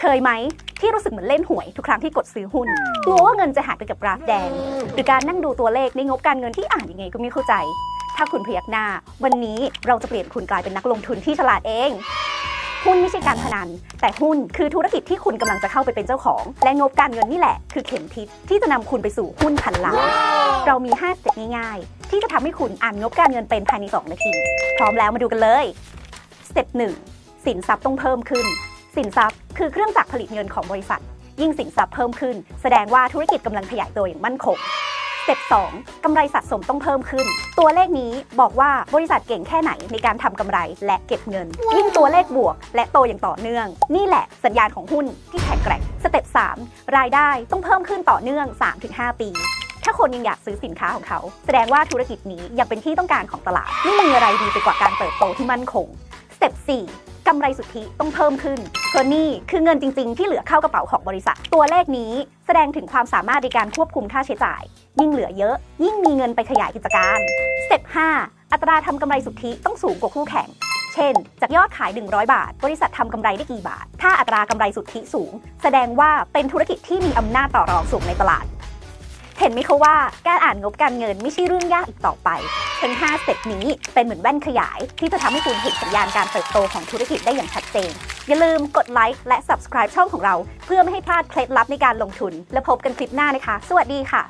เคยไหมที่รู้สึกเหมือนเล่นหวยทุกครั้งที่กดซื้อหุ้นกลัวว่าเงินจะหายไปกับกราฟแดง หรือการนั่งดูตัวเลขในงบการเงินที่อ่านยังไงก็ไม่เข้าใจ ถ้าคุณพยักหน้า วันนี้เราจะเปลี่ยนคุณกลายเป็นนักลงทุนที่ฉลาดเองหุ้นไม่ใช่การพนัน แต่หุ้นคือธุรกิจที่คุณกำลังจะเข้าไปเป็นเจ้าของ และงบการเงินนี่แหละ คือเข็มทิศที่จะนำคุณไปสู่หุ้นพันล้าน เรามี 5 สเต็ปง่ายๆ ที่จะทำให้คุณอ่านงบการเงินเป็นภายใน 2 นาที พร้อมแล้วมาดูกันเลย สเต็ป1สินทรัพย์ต้องเพิ่มขึ้น สินทรัพย์คือเครื่องจักรผลิตเงินของบริษัท ยิ่งสินทรัพย์เพิ่มขึ้น แสดงว่าธุรกิจกำลังขยายตัวอย่างมั่นคงสเต็ป2กำไรสะสมต้องเพิ่มขึ้น ตัวเลขนี้บอกว่าบริษัทเก่งแค่ไหนในการทำกำไรและเก็บเงิน ยิ่งตัวเลขบวก และโตอย่างต่อเนื่อง นี่แหละสัญญาณของหุ้นที่แข็งแกร่งสเต็ป3รายได้ต้องเพิ่มขึ้นต่อเนื่อง 3-5 ปีถ้าคนยังอยากซื้อสินค้าของเขา แสดงว่าธุรกิจนี้ยังเป็นที่ต้องการของตลาด ไม่มีอะไรดีไปกว่าการเติบโตที่มั่นคงสเต็ป4 กำไรสุทธิต้องเพิ่มขึ้นเพราะนี่คือเงินจริง ๆ ที่เหลือเข้ากระเป๋าของบริษัท ตัวเลขนี้แสดงถึงความสามารถในการควบคุมค่าใช้จ่าย ยิ่งเหลือเยอะ ยิ่งมีเงินไปขยายกิจการสเต็ป5อัตราทำกำไรสุทธิต้องสูงกว่าคู่แข่งเช่น จากยอดขาย 100 บาท บริษัททำกำไรได้กี่บาท ถ้าอัตรากำไรสุทธิสูง แสดงว่าเป็นธุรกิจที่มีอำนาจต่อรองสูงในตลาด เห็นไหมคะว่าการอ่านงบการเงินไม่ใช่เรื่องยากอีกต่อไปทั้ง5สเต็ปนี้เป็นเหมือนแว่นขยาย ที่จะทำให้คุณเห็นสัญญาณการเติบโตของธุรกิจได้อย่างชัดเจน อย่าลืมกดไลค์และ subscribe ช่องของเรา เพื่อไม่ให้พลาดเคล็ดลับในการลงทุน และพบกันคลิปหน้านะคะ สวัสดีค่ะ